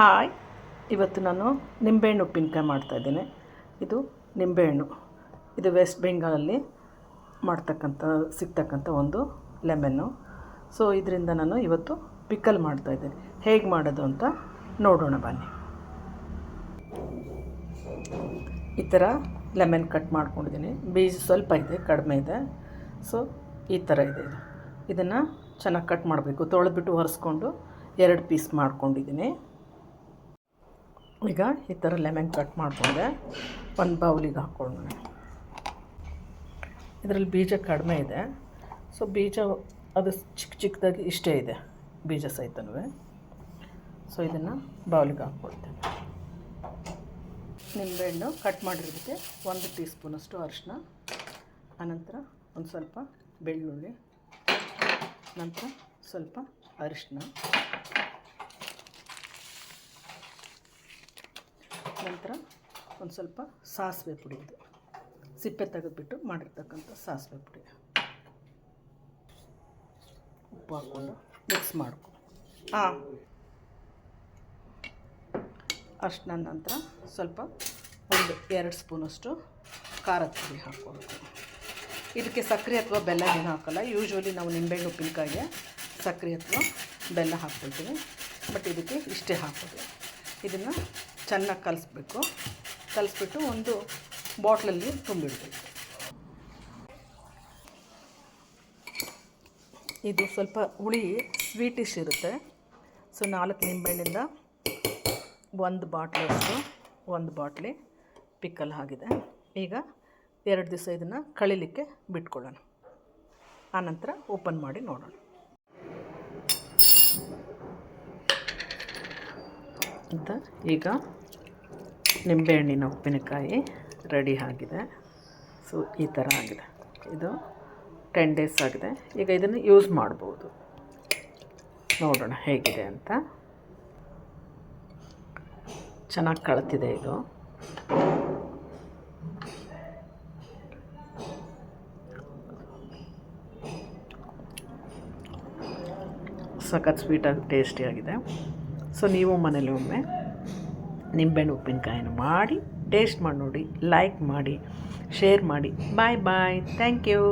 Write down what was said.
Hi. ಇವತ್ತು ನಾನು ನಿಂಬೆಹಣ್ಣು ಉಪ್ಪಿನಕಾಯಿ ಮಾಡ್ತಾಯಿದ್ದೇನೆ ಇದು ನಿಂಬೆಹಣ್ಣು. ಇದು ವೆಸ್ಟ್ ಬೆಂಗಾಲಲ್ಲಿ ಮಾಡ್ತಕ್ಕಂಥ, ಸಿಗ್ತಕ್ಕಂಥ ಒಂದು ಲೆಮನ್ನು. ಸೊ, ಇದರಿಂದ ನಾನು ಇವತ್ತು ಪಿಕಲ್ ಮಾಡ್ತಾಯಿದ್ದೇನೆ ಹೇಗೆ ಮಾಡೋದು ಅಂತ ನೋಡೋಣ ಬನ್ನಿ. ಈ ಥರ ಲೆಮನ್ ಕಟ್ ಮಾಡ್ಕೊಂಡಿದ್ದೀನಿ. ಬೀಜ ಸ್ವಲ್ಪ ಇದೆ, ಕಡಿಮೆ ಇದೆ. ಸೊ, ಈ ಥರ ಇದೆ ಇದು. ಇದನ್ನು ಚೆನ್ನಾಗಿ ಕಟ್ ಮಾಡಬೇಕು. ತೊಳೆದ್ಬಿಟ್ಟು ಒರೆಸ್ಕೊಂಡು ಎರಡು ಪೀಸ್ ಮಾಡ್ಕೊಂಡಿದ್ದೀನಿ. ಈಗ ಈ ಥರ ಲೆಮನ್ ಕಟ್ ಮಾಡಿಕೊಂಡೆ. ಒಂದು ಬೌಲಿಗೆ ಹಾಕ್ಕೊಂಡೆ ಇದರಲ್ಲಿ ಬೀಜ ಕಡಿಮೆ ಇದೆ. ಸೊ ಬೀಜ ಅದು ಚಿಕ್ಕ ಚಿಕ್ಕದಾಗಿ ಇಷ್ಟೇ ಇದೆ, ಬೀಜ ಸಹಿತನೂ ಸೊ ಇದನ್ನು ಬೌಲಿಗೆ ಹಾಕ್ಕೊಳ್ತೇನೆ. ನಿಂಬೆಹಣ್ಣು ಕಟ್ ಮಾಡಿರೋದಕ್ಕೆ ಒಂದು ಟೀ ಸ್ಪೂನಷ್ಟು ಅರಿಶಿನ ಆನಂತರ ಒಂದು ಸ್ವಲ್ಪ ಬೆಳ್ಳುಳ್ಳಿ, ನಂತರ ಸ್ವಲ್ಪ ಅರಿಶಿನ ನಂತರ ಒಂದು ಸ್ವಲ್ಪ ಸಾಸಿವೆ ಪುಡಿ ಇದು. ಸಿಪ್ಪೆ ತೆಗೆದುಬಿಟ್ಟು ಮಾಡಿರ್ತಕ್ಕಂಥ ಸಾಸಿವೆ ಪುಡಿ. ಉಪ್ಪು ಹಾಕ್ಕೊಂಡು ಮಿಕ್ಸ್ ಮಾಡ್ಕೊ. ಹಾಂ ಅರ್ಶಿನ ನಂತರ ಸ್ವಲ್ಪ ಒಂದು ಎರಡು ಸ್ಪೂನಷ್ಟು ಖಾರದ ಪುಡಿ ಹಾಕ್ಕೊಳ್ಬೇಕು. ಇದಕ್ಕೆ ಸಕ್ಕರೆ ಅಥವಾ ಬೆಲ್ಲ ಏನು ಹಾಕಲ್ಲ. ಯೂಶ್ವಲಿ ನಾವು ನಿಂಬೆಹಣ್ಣು, ಉಪ್ಪಿನಕಾಯಿಗೆ ಸಕ್ಕರೆ ಅಥವಾ ಬೆಲ್ಲ ಹಾಕ್ಕೊಳ್ತೀವಿ. ಬಟ್ ಇದಕ್ಕೆ ಇಷ್ಟೇ ಹಾಕೋದು. ಇದನ್ನು ಚೆನ್ನಾಗಿ ಕಲಿಸ್ಬೇಕು. ಕಲಿಸ್ಬಿಟ್ಟು ಒಂದು ಬಾಟ್ಲಲ್ಲಿ ತುಂಬಿಡಬೇಕು. ಇದು ಸ್ವಲ್ಪ ಹುಳಿ ಸ್ವೀಟಿಶ್ ಇರುತ್ತೆ. ಸೊ ನಾಲ್ಕು ನಿಂಬೆಹಣ್ಣಿಂದ ಒಂದು ಬಾಟ್ಲಷ್ಟು ಒಂದು ಬಾಟ್ಲಿ ಪಿಕ್ಕಲ್ ಆಗಿದೆ. ಈಗ ಎರಡು ದಿವಸ ಇದನ್ನು ಕಳಿಲಿಕ್ಕೆ ಬಿಟ್ಕೊಳ್ಳೋಣ. ಆನಂತರ ಓಪನ್ ಮಾಡಿ ನೋಡೋಣ. ಅಂತ ಈಗ ನಿಂಬೆಹಣ್ಣಿನ ಉಪ್ಪಿನಕಾಯಿ ರೆಡಿ ಆಗಿದೆ. ಸೊ ಈ ಥರ ಆಗಿದೆ. ಇದು ಟೆನ್ ಡೇಸ್ ಆಗಿದೆ. ಈಗ ಇದನ್ನು ಯೂಸ್ ಮಾಡ್ಬೋದು. ನೋಡೋಣ ಹೇಗಿದೆ ಅಂತ. ಚೆನ್ನಾಗಿ ಕಳ್ತಿದೆ ಇದು. ಸಖತ್ ಸ್ವೀಟಾಗಿ ಟೇಸ್ಟಿಯಾಗಿದೆ ಸೊ ನೀವು ಮನೇಲಿ ಒಮ್ಮೆ ನಿಂಬೆಹಣ್ಣು ಉಪ್ಪಿನಕಾಯನ್ನು ಮಾಡಿ ಟೇಸ್ಟ್ ಮಾಡಿ ನೋಡಿ ಲೈಕ್ ಮಾಡಿ ಶೇರ್ ಮಾಡಿ. ಬಾಯ್ ಬಾಯ್ ಥ್ಯಾಂಕ್ ಯು